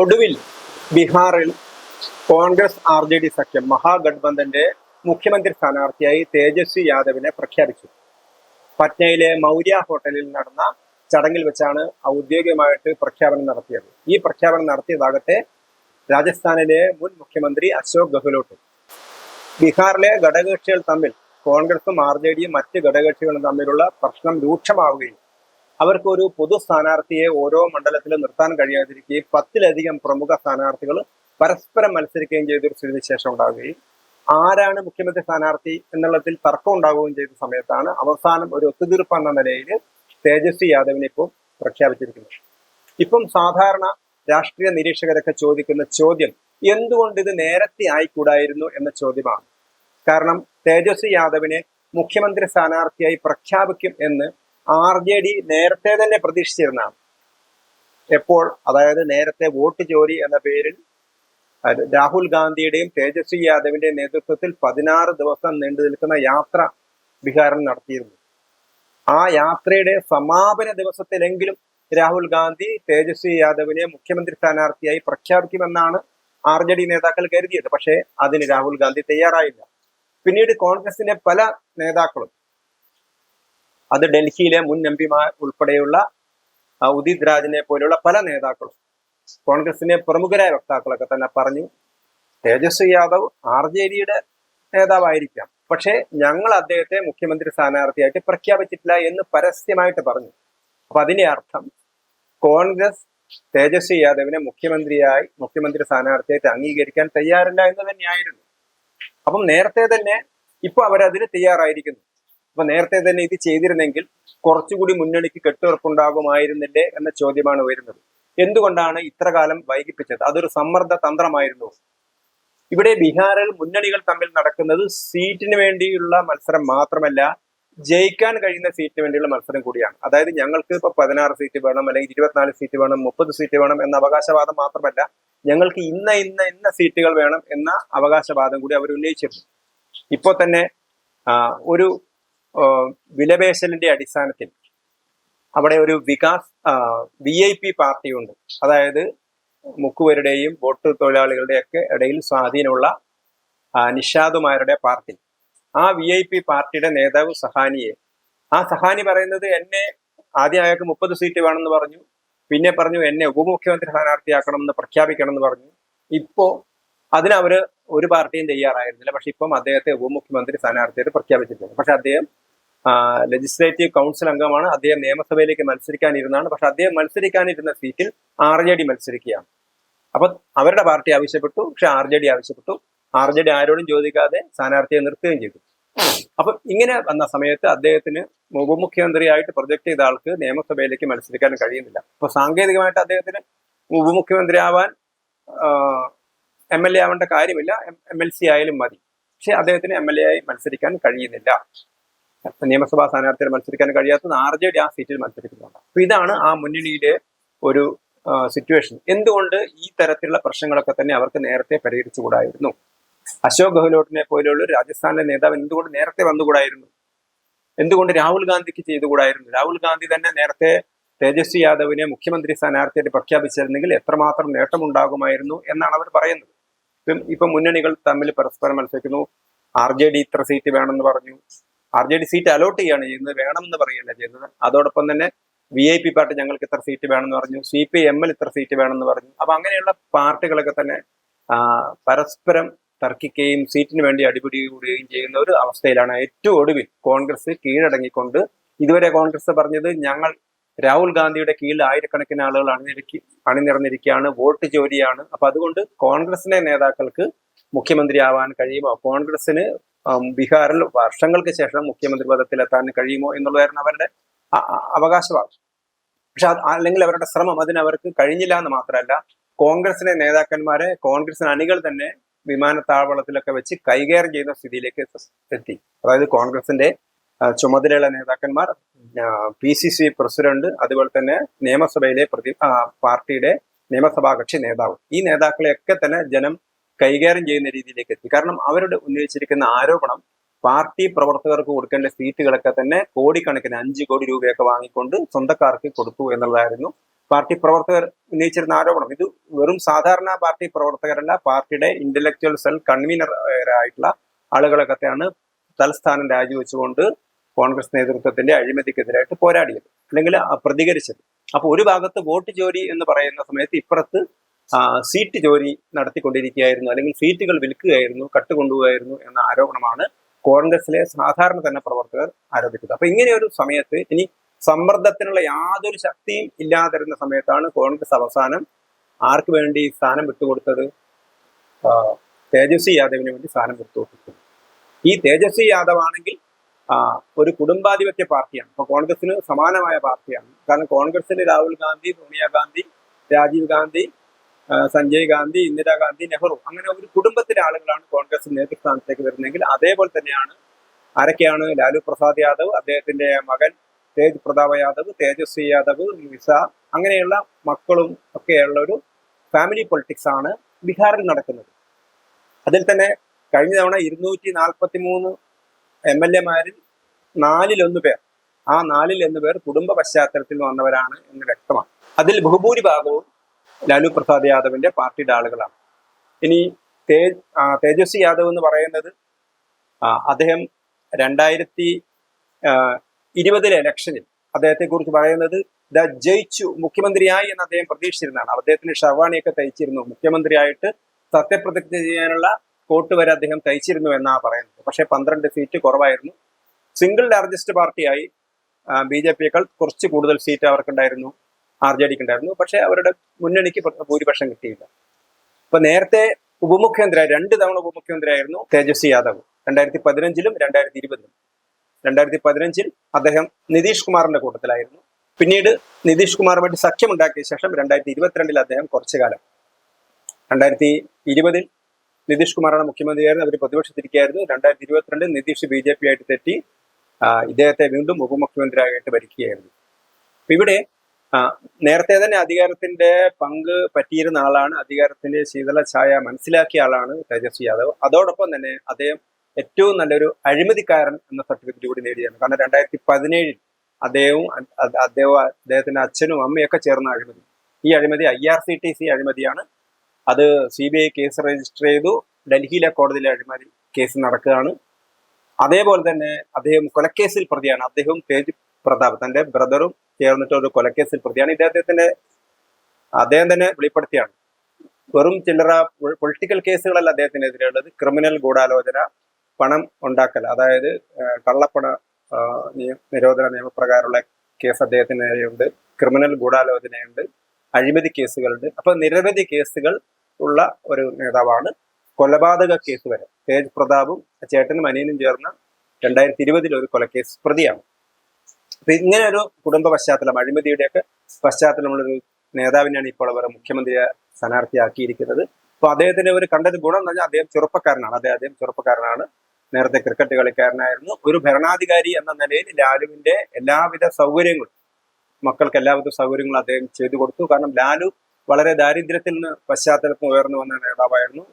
ഒടുവിൽ ബീഹാറിൽ Congress R J D സഖ്യം മഹാഗഡ്ബന്ധന്റെ മുഖ്യമന്ത്രി സ്ഥാനാർത്ഥിയായി തേജസ്വി യാദവിനെ പ്രഖ്യാപിച്ചു. പറ്റ്നയിലെ മൗര്യ ഹോട്ടലിൽ നടന്ന ചടങ്ങിൽ വെച്ചാണ് ഔദ്യോഗികമായിട്ട് പ്രഖ്യാപനം നടത്തിയത്. ഈ പ്രഖ്യാപനം നടത്തിയതാകട്ടെ രാജസ്ഥാനിലെ മുൻ മുഖ്യമന്ത്രി അശോക് ഗെഹ്ലോട്ടും. ബീഹാറിലെ ഘടകകക്ഷികൾ തമ്മിൽ കോൺഗ്രസും ആർ ജെ ഡിയും മറ്റ് ഘടകകക്ഷികളും തമ്മിലുള്ള പ്രശ്നം രൂക്ഷമാവുകയും അവർക്ക് ഒരു പൊതു സ്ഥാനാർത്ഥിയെ ഓരോ മണ്ഡലത്തിലും നിർത്താൻ കഴിയാതിരിക്കുകയും പത്തിലധികം പ്രമുഖ സ്ഥാനാർത്ഥികൾ പരസ്പരം മത്സരിക്കുകയും ചെയ്തൊരു സ്ഥിതിവിശേഷം ഉണ്ടാവുകയും ആരാണ് മുഖ്യമന്ത്രി സ്ഥാനാർത്ഥി എന്നുള്ളതിൽ തർക്കം ഉണ്ടാവുകയും ചെയ്ത സമയത്താണ് അവസാനം ഒരു ഒത്തുതീർപ്പ് എന്ന നിലയിൽ തേജസ്വി യാദവിനെ ഇപ്പോൾ പ്രഖ്യാപിച്ചിരിക്കുന്നത്. ഇപ്പം സാധാരണ രാഷ്ട്രീയ നിരീക്ഷകരൊക്കെ ചോദിക്കുന്ന ചോദ്യം എന്തുകൊണ്ട് ഇത് നേരത്തെ ആയിക്കൂടായിരുന്നു? എന്ന ചോദ്യമാണ്. കാരണം തേജസ്വി യാദവിനെ മുഖ്യമന്ത്രി സ്ഥാനാർത്ഥിയായി പ്രഖ്യാപിക്കും എന്ന് ആർ ജെ ഡി നേരത്തെ തന്നെ പ്രതീക്ഷിച്ചിരുന്നതാണ് എപ്പോൾ അതായത് നേരത്തെ വോട്ട് ചോരി എന്ന പേരിൽ രാഹുൽ ഗാന്ധിയുടെയും തേജസ്വി യാദവിന്റെയും നേതൃത്വത്തിൽ പതിനാറ് ദിവസം നീണ്ടു നിൽക്കുന്ന യാത്ര ബീഹാറിൽ നടത്തിയിരുന്നു. ആ യാത്രയുടെ സമാപന ദിവസത്തിലെങ്കിലും രാഹുൽ ഗാന്ധി തേജസ്വി യാദവിനെ മുഖ്യമന്ത്രി സ്ഥാനാർത്ഥിയായി പ്രഖ്യാപിക്കുമെന്നാണ് ആർ ജെ ഡി നേതാക്കൾ കരുതിയത്. പക്ഷേ അതിന് രാഹുൽ ഗാന്ധി തയ്യാറായില്ല. പിന്നീട് കോൺഗ്രസിന്റെ പല നേതാക്കളും അത് ഡൽഹിയിലെ മുൻ എം പിമാർ ഉൾപ്പെടെയുള്ള ഉദിത് രാജിനെ പോലെയുള്ള പല നേതാക്കളും കോൺഗ്രസിന്റെ പ്രമുഖരായ വക്താക്കളൊക്കെ തന്നെ പറഞ്ഞു തേജസ്വി യാദവ് ആർ ജെ ഡിയുടെ നേതാവായിരിക്കാം. പക്ഷേ ഞങ്ങൾ അദ്ദേഹത്തെ മുഖ്യമന്ത്രി സ്ഥാനാർത്ഥിയായിട്ട് പ്രഖ്യാപിച്ചിട്ടില്ല എന്ന് പരസ്യമായിട്ട് പറഞ്ഞു. അപ്പൊ അതിന്റെ അർത്ഥം കോൺഗ്രസ് തേജസ്വി യാദവിനെ മുഖ്യമന്ത്രിയായി മുഖ്യമന്ത്രി സ്ഥാനാർത്ഥിയായിട്ട് അംഗീകരിക്കാൻ തയ്യാറില്ല എന്ന് തന്നെയായിരുന്നു. അപ്പം നേരത്തെ തന്നെ ഇപ്പൊ അവരതിന് തയ്യാറായിരിക്കുന്നു. അപ്പൊ നേരത്തെ തന്നെ ഇത് ചെയ്തിരുന്നെങ്കിൽ കുറച്ചുകൂടി മുന്നണിക്ക് കെട്ടുറപ്പുണ്ടാകുമായിരുന്നില്ലേ എന്ന ചോദ്യമാണ് വരുന്നത് എന്തുകൊണ്ടാണ് ഇത്ര കാലം വൈകിപ്പിച്ചത്? അതൊരു സമ്മർദ്ദ തന്ത്രമായിരുന്നു. ഇവിടെ ബീഹാറിൽ മുന്നണികൾ തമ്മിൽ നടക്കുന്നത് സീറ്റിന് വേണ്ടിയുള്ള മത്സരം മാത്രമല്ല ജയിക്കാൻ കഴിയുന്ന സീറ്റിന് വേണ്ടിയുള്ള മത്സരം കൂടിയാണ്. അതായത് ഞങ്ങൾക്ക് ഇപ്പൊ പതിനാറ് സീറ്റ് വേണം അല്ലെങ്കിൽ ഇരുപത്തിനാല് സീറ്റ് വേണം മുപ്പത് സീറ്റ് വേണം എന്ന അവകാശവാദം മാത്രമല്ല ഞങ്ങൾക്ക് ഇന്ന ഇന്ന ഇന്ന സീറ്റുകൾ വേണം എന്ന അവകാശവാദം കൂടി അവർ ഉന്നയിച്ചിരുന്നു. ഇപ്പോൾ തന്നെ ഒരു വിലപേശലിന്റെ അടിസ്ഥാനത്തിൽ അവിടെ ഒരു വികാസ് വി ഐ പി പാർട്ടിയുണ്ട്. അതായത് മുക്കുവരുടെയും ബോട്ട് തൊഴിലാളികളുടെയൊക്കെ ഇടയിൽ സ്വാധീനമുള്ള നിഷാദുമാരുടെ പാർട്ടി. ആ വി ഐ പി പാർട്ടിയുടെ നേതാവ് സഹാനിയെ. ആ സഹാനി പറയുന്നത് എന്നെ ആദ്യം അയാൾക്ക് മുപ്പത് സീറ്റ് വേണമെന്ന് പറഞ്ഞു. പിന്നെ പറഞ്ഞു എന്നെ ഉപമുഖ്യമന്ത്രി സ്ഥാനാർത്ഥിയാക്കണം എന്ന് പ്രഖ്യാപിക്കണം എന്ന് പറഞ്ഞു. ഇപ്പോ അതിനവര് ഒരു പാർട്ടിയും തയ്യാറായിരുന്നില്ല. പക്ഷെ ഇപ്പം അദ്ദേഹത്തെ ഉപമുഖ്യമന്ത്രി സ്ഥാനാർത്ഥിയായിട്ട് പ്രഖ്യാപിച്ചിട്ടുണ്ട്. പക്ഷെ അദ്ദേഹം ലെജിസ്ലേറ്റീവ് കൗൺസിൽ അംഗമാണ്. അദ്ദേഹം നിയമസഭയിലേക്ക് മത്സരിക്കാനിരുന്നാണ് പക്ഷെ അദ്ദേഹം മത്സരിക്കാനിരുന്ന സീറ്റിൽ ആർ ജെ ഡി മത്സരിക്കുകയാണ്. അപ്പൊ അവരുടെ പാർട്ടി ആവശ്യപ്പെട്ടു. പക്ഷെ ആർ ജെ ഡി ആവശ്യപ്പെട്ടു. ആർ ജെ ഡി ആരോടും ചോദിക്കാതെ സ്ഥാനാർത്ഥിയെ നിർത്തുകയും ചെയ്തു. അപ്പൊ ഇങ്ങനെ വന്ന സമയത്ത് അദ്ദേഹത്തിന് ഉപമുഖ്യമന്ത്രിയായിട്ട് പ്രൊജക്ട് ചെയ്ത ആൾക്ക് നിയമസഭയിലേക്ക് മത്സരിക്കാൻ കഴിയുന്നില്ല. അപ്പൊ സാങ്കേതികമായിട്ട് അദ്ദേഹത്തിന് ഉപമുഖ്യമന്ത്രി ആവാൻ എം എൽ എ ആവേണ്ട കാര്യമില്ല. എം എൽ സി ആയാലും മതി. പക്ഷെ അദ്ദേഹത്തിന് എം എൽ എ ആയി മത്സരിക്കാൻ കഴിയുന്നില്ല. നിയമസഭാ സ്ഥാനാർത്ഥികൾ മത്സരിക്കാൻ കഴിയാത്തത് ആർ ജെ ഡി ആ സീറ്റിൽ മത്സരിക്കുന്നുണ്ട്. അപ്പൊ ഇതാണ് ആ മുന്നണിയിലെ ഒരു സിറ്റുവേഷൻ എന്തുകൊണ്ട് ഈ തരത്തിലുള്ള പ്രശ്നങ്ങളൊക്കെ തന്നെ അവർക്ക് നേരത്തെ പരിഹരിച്ചുകൂടായിരുന്നു? അശോക് ഗെഹ്ലോട്ടിനെ പോലെയുള്ള രാജസ്ഥാനിലെ നേതാവ് എന്തുകൊണ്ട് നേരത്തെ വന്നുകൂടായിരുന്നു? എന്തുകൊണ്ട് രാഹുൽ ഗാന്ധിക്ക് ചെയ്തുകൂടായിരുന്നു? രാഹുൽ ഗാന്ധി തന്നെ നേരത്തെ തേജസ്വി യാദവിനെ മുഖ്യമന്ത്രി സ്ഥാനാർത്ഥിയായിട്ട് പ്രഖ്യാപിച്ചിരുന്നെങ്കിൽ എത്രമാത്രം നേട്ടമുണ്ടാകുമായിരുന്നു എന്നാണ് അവർ പറയുന്നത്. ഇപ്പം ഇപ്പം മുന്നണികൾ തമ്മിൽ പരസ്പരം മത്സരിക്കുന്നു. ആർ ജെ ഡി ഇത്ര സീറ്റ് വേണമെന്ന് പറഞ്ഞു. R J D seat allot ചെയ്യാണ് ചെയ്യുന്നത്. വേണമെന്ന് പറയുകയല്ല ചെയ്യുന്നത് അതോടൊപ്പം തന്നെ വി ഐ പി പാർട്ടി ഞങ്ങൾക്ക് ഇത്ര സീറ്റ് വേണമെന്ന് പറഞ്ഞു. സി പി എം എൽ ഇത്ര സീറ്റ് വേണമെന്ന് പറഞ്ഞു. അപ്പൊ അങ്ങനെയുള്ള പാർട്ടികളൊക്കെ തന്നെ പരസ്പരം തർക്കിക്കുകയും സീറ്റിന് വേണ്ടി അടിപിടി കൂടുകയും ചെയ്യുന്ന ഒരു അവസ്ഥയിലാണ് ഏറ്റവും ഒടുവിൽ കോൺഗ്രസ് കീഴടങ്ങിക്കൊണ്ട് ഇതുവരെ കോൺഗ്രസ് പറഞ്ഞത് ഞങ്ങൾ രാഹുൽ ഗാന്ധിയുടെ കീഴിൽ ആയിരക്കണക്കിന് ആളുകൾ അണിനിരക്കി അണിനിരന്നിരിക്കുകയാണ് വോട്ട് ചോരിയാണ്. അപ്പൊ അതുകൊണ്ട് കോൺഗ്രസിനെ നേതാക്കൾക്ക് മുഖ്യമന്ത്രിയാവാൻ കഴിയുമോ? കോൺഗ്രസിന് ബീഹാറിൽ വർഷങ്ങൾക്ക് ശേഷം മുഖ്യമന്ത്രി പദത്തിലെത്താൻ കഴിയുമോ എന്നുള്ളതായിരുന്നു അവരുടെ അവകാശവാദം. പക്ഷെ അല്ലെങ്കിൽ അവരുടെ ശ്രമം അതിന് അവർക്ക് കഴിഞ്ഞില്ല എന്ന് മാത്രമല്ല കോൺഗ്രസിലെ നേതാക്കന്മാരെ കോൺഗ്രസിന് അണികൾ തന്നെ വിമാനത്താവളത്തിലൊക്കെ വെച്ച് കൈകാര്യം ചെയ്യുന്ന സ്ഥിതിയിലേക്ക് എത്തി. അതായത് കോൺഗ്രസിന്റെ ചുമതലയുള്ള നേതാക്കന്മാർ പി സി സി പ്രസിഡന്റ് അതുപോലെ തന്നെ നിയമസഭയിലെ പ്രതി പാർട്ടിയുടെ നിയമസഭാ കക്ഷി നേതാവ്. ഈ നേതാക്കളെയൊക്കെ തന്നെ ജനം കൈകാര്യം ചെയ്യുന്ന രീതിയിലേക്ക് എത്തി. കാരണം അവരുടെ ഉന്നയിച്ചിരിക്കുന്ന ആരോപണം പാർട്ടി പ്രവർത്തകർക്ക് കൊടുക്കേണ്ട സീറ്റുകളൊക്കെ തന്നെ കോടിക്കണക്കിന് അഞ്ച് കോടി രൂപയൊക്കെ വാങ്ങിക്കൊണ്ട് സ്വന്തക്കാർക്ക് കൊടുത്തു എന്നുള്ളതായിരുന്നു പാർട്ടി പ്രവർത്തകർ ഉന്നയിച്ചിരുന്ന ആരോപണം. ഇത് വെറും സാധാരണ പാർട്ടി പ്രവർത്തകരല്ല പാർട്ടിയുടെ ഇന്റലക്ച്വൽ സെൽ കൺവീനറായിട്ടുള്ള ആളുകളൊക്കെയാണ് തലസ്ഥാനം രാജിവെച്ചുകൊണ്ട് കോൺഗ്രസ് നേതൃത്വത്തിന്റെ അഴിമതിക്കെതിരായിട്ട് പോരാടിയത് അല്ലെങ്കിൽ പ്രതികരിച്ചത്. അപ്പൊ ഒരു ഭാഗത്ത് വോട്ട് ജോലി എന്ന് പറയുന്ന സമയത്ത് ഇപ്പുറത്ത് സീറ്റ് ജോലി നടത്തിക്കൊണ്ടിരിക്കുകയായിരുന്നു അല്ലെങ്കിൽ സീറ്റുകൾ വിൽക്കുകയായിരുന്നു കട്ടുകൊണ്ടുപോകായിരുന്നു എന്ന ആരോപണമാണ് കോൺഗ്രസിലെ സാധാരണ തന്നെ പ്രവർത്തകർ ആരോപിച്ചത്. അപ്പൊ ഇങ്ങനെ ഒരു സമയത്ത് ഇനി സമ്മർദ്ദത്തിനുള്ള യാതൊരു ശക്തിയും ഇല്ലാതിരുന്ന സമയത്താണ് കോൺഗ്രസ് അവസാനം ആർക്ക് വേണ്ടി സ്ഥാനം വിട്ടുകൊടുത്തത്? തേജസ്വി യാദവിന് വേണ്ടി സ്ഥാനം വിട്ടുകൊടുത്തത്. ഈ തേജസ്വി യാദവ് ആണെങ്കിൽ ഒരു കുടുംബാധിപത്യ പാർട്ടിയാണ്. അപ്പൊ കോൺഗ്രസിന് സമാനമായ പാർട്ടിയാണ്. കാരണം കോൺഗ്രസിന് രാഹുൽ ഗാന്ധി സോണിയാഗാന്ധി രാജീവ് ഗാന്ധി സഞ്ജയ് ഗാന്ധി ഇന്ദിരാഗാന്ധി നെഹ്റു അങ്ങനെ ഒരു കുടുംബത്തിലെ ആളുകളാണ് കോൺഗ്രസ് നേതൃസ്ഥാനത്തേക്ക് വരുന്നതെങ്കിൽ അതേപോലെ തന്നെയാണ് ആരൊക്കെയാണ്? ലാലു പ്രസാദ് യാദവ് അദ്ദേഹത്തിന്റെ മകൻ തേജ് പ്രതാപ യാദവ് തേജസ്വി യാദവ് നിസ അങ്ങനെയുള്ള മക്കളും ഒക്കെയുള്ള ഒരു ഫാമിലി പൊളിറ്റിക്സ് ആണ് ബീഹാറിൽ നടക്കുന്നത്. അതിൽ തന്നെ കഴിഞ്ഞ തവണ ഇരുന്നൂറ്റി നാൽപ്പത്തി മൂന്ന് എം എൽ എമാരിൽ നാലിലൊന്ന് പേർ ആ നാലിൽ ഒന്ന് പേർ കുടുംബ പശ്ചാത്തലത്തിൽ വന്നവരാണ് എന്ന് വ്യക്തമാണ്. അതിൽ ബഹുഭൂരിഭാഗവും ലാലു പ്രസാദ് യാദവിന്റെ പാർട്ടിയുടെ ആളുകളാണ്. ഇനി തേജ് തേജസ്വി യാദവ് എന്ന് പറയുന്നത് അദ്ദേഹം രണ്ടായിരത്തി ഇരുപതിലെ ഇലക്ഷനിൽ അദ്ദേഹത്തെ കുറിച്ച് പറയുന്നത് ദ ജയിച്ചു മുഖ്യമന്ത്രിയായി എന്ന് അദ്ദേഹം പ്രതീക്ഷിച്ചിരുന്നതാണ്. അദ്ദേഹത്തിന് ഷർവാണിയൊക്കെ തയ്ച്ചിരുന്നു. മുഖ്യമന്ത്രിയായിട്ട് സത്യപ്രതിജ്ഞ ചെയ്യാനുള്ള കോട്ട് വരെ അദ്ദേഹം തയ്ച്ചിരുന്നു എന്നാണ് പറയുന്നത്. പക്ഷേ പന്ത്രണ്ട് സീറ്റ് കുറവായിരുന്നു. സിംഗിൾ ലാർജസ്റ്റ് പാർട്ടിയായി ബി ജെ പിയേക്കാൾ കുറച്ച് കൂടുതൽ സീറ്റ് അവർക്കുണ്ടായിരുന്നു. ആർ ജെ ഡിക്ക് ഉണ്ടായിരുന്നു പക്ഷേ അവരുടെ മുന്നണിക്ക് ഭൂരിപക്ഷം കിട്ടിയില്ല. അപ്പൊ നേരത്തെ ഉപമുഖ്യമന്ത്രി രണ്ട് തവണ ഉപമുഖ്യമന്ത്രിയായിരുന്നു തേജസ്വി യാദവ്. രണ്ടായിരത്തി പതിനഞ്ചിലും രണ്ടായിരത്തി ഇരുപതിലും രണ്ടായിരത്തി പതിനഞ്ചിൽ അദ്ദേഹം നിതീഷ് കുമാറിന്റെ കൂട്ടത്തിലായിരുന്നു. പിന്നീട് നിതീഷ് കുമാറുമായിട്ട് സഖ്യമുണ്ടാക്കിയ ശേഷം രണ്ടായിരത്തി ഇരുപത്തിരണ്ടിൽ അദ്ദേഹം കുറച്ചു കാലം. രണ്ടായിരത്തി ഇരുപതിൽ നിതീഷ് കുമാറാണ് മുഖ്യമന്ത്രിയായിരുന്നു അവർ പ്രതിപക്ഷത്തിരിക്കുകയായിരുന്നു രണ്ടായിരത്തി ഇരുപത്തിരണ്ടിൽ നിതീഷ് ബി ജെ പി ആയിട്ട് തെറ്റി ഇദ്ദേഹത്തെ വീണ്ടും ഉപമുഖ്യമന്ത്രിയായിട്ട് ഭരിക്കുകയായിരുന്നു. ഇവിടെ നേരത്തെ തന്നെ അധികാരത്തിന്റെ പങ്ക് പറ്റിയിരുന്ന ആളാണ്. അധികാരത്തിന്റെ ശീതള ഛായ മനസ്സിലാക്കിയ ആളാണ് തേജസ്വി യാദവ്. അതോടൊപ്പം തന്നെ അദ്ദേഹം ഏറ്റവും നല്ലൊരു അഴിമതിക്കാരൻ എന്ന സർട്ടിഫിക്കറ്റ് കൂടി നേടിയാണ് കാരണം രണ്ടായിരത്തി പതിനേഴിൽ അദ്ദേഹവും അ- അ- അദ്ദേഹം അദ്ദേഹത്തിന്റെ അച്ഛനും അമ്മയൊക്കെ ചേർന്ന അഴിമതി. ഈ അഴിമതി I R C T C അഴിമതിയാണ്. അത് C B I case register ചെയ്തു. ഡൽഹിയിലെ കോടതിയിലെ അഴിമതി കേസ് നടക്കുകയാണ്. അതേപോലെ തന്നെ അദ്ദേഹം കൊലക്കേസിൽ പ്രതിയാണ്. അദ്ദേഹവും പ്രതാപ്. തന്റെ ബ്രദറും ചേർന്നിട്ട് ഒരു കൊലക്കേസിൽ പ്രതിയാണ്. ഇദ്ദേഹത്തിന്റെ അദ്ദേഹം തന്നെ വെളിപ്പെടുത്തിയാണ്. വെറും ചില്ലറ പൊളിറ്റിക്കൽ കേസുകളല്ല അദ്ദേഹത്തിനെതിരെയുള്ളത്. ക്രിമിനൽ ഗൂഢാലോചന പണം ഉണ്ടാക്കൽ അതായത് കള്ളപ്പണ നിരോധന നിയമപ്രകാരമുള്ള കേസ് അദ്ദേഹത്തിനെതിരെയുണ്ട്. ക്രിമിനൽ ഗൂഢാലോചനയുണ്ട്. അഴിമതി കേസുകളുണ്ട്. അപ്പൊ നിരവധി കേസുകൾ ഉള്ള ഒരു നേതാവാണ് കൊലപാതക കേസ് വരെ. തേജ് പ്രതാപും ചേട്ടനും അനിയനും ചേർന്ന രണ്ടായിരത്തി ഇരുപതിൽ ഒരു കൊലക്കേസ് പ്രതിയാണ്. ഇങ്ങനെ ഒരു കുടുംബ പശ്ചാത്തലം അഴിമതിയുടെയൊക്കെ പശ്ചാത്തലമുള്ളൊരു നേതാവിനെയാണ് ഇപ്പോൾ അവർ മുഖ്യമന്ത്രിയെ സ്ഥാനാർത്ഥിയാക്കിയിരിക്കുന്നത്. അപ്പൊ അദ്ദേഹത്തിന്റെ ഒരു കണ്ടൊരു ഗുണം എന്ന് പറഞ്ഞാൽ അദ്ദേഹം ചെറുപ്പക്കാരനാണ്. അദ്ദേഹം അദ്ദേഹം ചെറുപ്പക്കാരനാണ്. നേരത്തെ ക്രിക്കറ്റ് കളിക്കാരനായിരുന്നു. ഒരു ഭരണാധികാരി എന്ന നിലയിൽ ലാലുവിന്റെ എല്ലാവിധ സൗകര്യങ്ങളും മക്കൾക്ക് എല്ലാവിധ സൗകര്യങ്ങളും അദ്ദേഹം ചെയ്തു കൊടുത്തു. കാരണം ലാലു വളരെ ദാരിദ്ര്യത്തിൽ നിന്ന് പശ്ചാത്തലത്തിൽ ഉയർന്നു വന്ന നേതാവായിരുന്നു.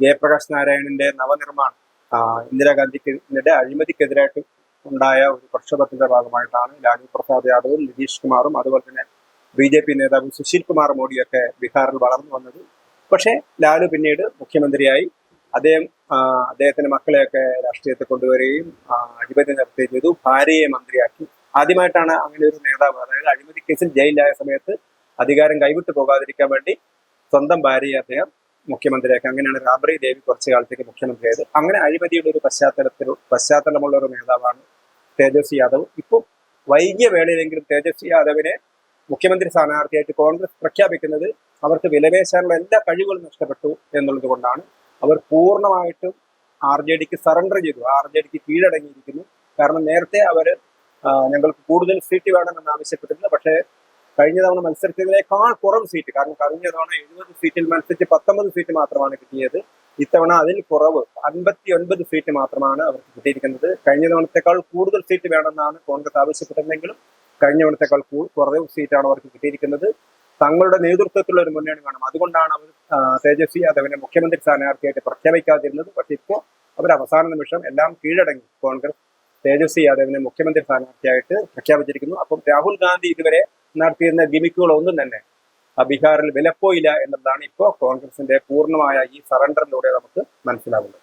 ജയപ്രകാശ് നാരായണന്റെ നവനിർമ്മാണം ഇന്ദിരാഗാന്ധിക്ക് അഴിമതിക്കെതിരായിട്ട് ഉണ്ടായ ഒരു പ്രക്ഷോഭത്തിന്റെ ഭാഗമായിട്ടാണ് ലാലു പ്രസാദ് യാദവും നിതീഷ് കുമാറും അതുപോലെ തന്നെ ബി ജെ പി നേതാവ് സുശീൽ കുമാർ മോഡിയൊക്കെ ബീഹാറിൽ വളർന്നു വന്നത്. പക്ഷേ ലാലു പിന്നീട് മുഖ്യമന്ത്രിയായി. അദ്ദേഹം അദ്ദേഹത്തിന്റെ മക്കളെയൊക്കെ രാഷ്ട്രീയത്തെ കൊണ്ടുവരികയും അഴിമതി നടത്തുകയും ചെയ്തു ഭാര്യയെ മന്ത്രിയാക്കി. ആദ്യമായിട്ടാണ് അങ്ങനെ ഒരു നേതാവ് അതായത് അഴിമതി കേസിൽ ജയിലിലായ സമയത്ത് അധികാരം കൈവിട്ടു പോകാതിരിക്കാൻ വേണ്ടി സ്വന്തം ഭാര്യയെ അദ്ദേഹം മുഖ്യമന്ത്രിയാക്കി. അങ്ങനെയാണ് രാബ്രി ദേവി കുറച്ചു കാലത്തേക്ക് മുഖ്യമന്ത്രിയായത്. അങ്ങനെ അഴിമതിയുടെ ഒരു പശ്ചാത്തലത്തിൽ പശ്ചാത്തലമുള്ള ഒരു നേതാവാണ് തേജസ്വി യാദവ്. ഇപ്പോൾ വൈകിയ വേളയിലെങ്കിലും തേജസ്വി യാദവിനെ മുഖ്യമന്ത്രി സ്ഥാനാർത്ഥിയായിട്ട് കോൺഗ്രസ് പ്രഖ്യാപിക്കുന്നത് അവർക്ക് വിലപേശാനുള്ള എല്ലാ കഴിവുകളും നഷ്ടപ്പെട്ടു എന്നുള്ളത് കൊണ്ടാണ്. അവർ പൂർണമായിട്ടും ആർ ജെ ഡിക്ക് സറണ്ടർ ചെയ്തു. ആർ ജെ ഡിക്ക് കീഴടങ്ങിയിരിക്കുന്നു. കാരണം നേരത്തെ അവർ ഞങ്ങൾക്ക് കൂടുതൽ സീറ്റ് വേണമെന്ന് ആവശ്യപ്പെട്ടിരുന്നു. പക്ഷേ കഴിഞ്ഞ തവണ മത്സരിച്ചതിനേക്കാൾ കുറവ് സീറ്റ് കാരണം കഴിഞ്ഞ തവണ എഴുപത് സീറ്റിൽ മത്സരിച്ച് പത്തൊമ്പത് സീറ്റ് മാത്രമാണ് കിട്ടിയത്. ഇത്തവണ അതിൽ കുറവ് അൻപത്തി ഒൻപത് സീറ്റ് മാത്രമാണ് അവർക്ക് കിട്ടിയിരിക്കുന്നത്. കഴിഞ്ഞ തവണത്തെക്കാൾ കൂടുതൽ സീറ്റ് വേണമെന്നാണ് കോൺഗ്രസ് ആവശ്യപ്പെട്ടതെങ്കിലും കഴിഞ്ഞ തവണത്തെക്കാൾ കുറവ് സീറ്റാണ് അവർക്ക് കിട്ടിയിരിക്കുന്നത്. തങ്ങളുടെ നേതൃത്വത്തിലുള്ള ഒരു മുന്നണി വേണം അതുകൊണ്ടാണ് അവർ തേജസ്വി യാദവിനെ മുഖ്യമന്ത്രി സ്ഥാനാർത്ഥിയായിട്ട് പ്രഖ്യാപിക്കാതിരുന്നത്. പക്ഷെ ഇപ്പോൾ അവർ അവസാന നിമിഷം എല്ലാം കീഴടങ്ങി കോൺഗ്രസ് തേജസ്വി യാദവിനെ മുഖ്യമന്ത്രി സ്ഥാനാർത്ഥിയായിട്ട് പ്രഖ്യാപിച്ചിരിക്കുന്നു. അപ്പം രാഹുൽ ഗാന്ധി ഇതുവരെ നടത്തിയിരുന്ന ഗിമിക്കുകളൊന്നും തന്നെ ബീഹാറിൽ വിലപ്പോയില്ല എന്നുള്ളതാണ് ഇപ്പോൾ കോൺഗ്രസിന്റെ പൂർണമായ ഈ സറണ്ടറിലൂടെ നമുക്ക് മനസ്സിലാകുന്നത്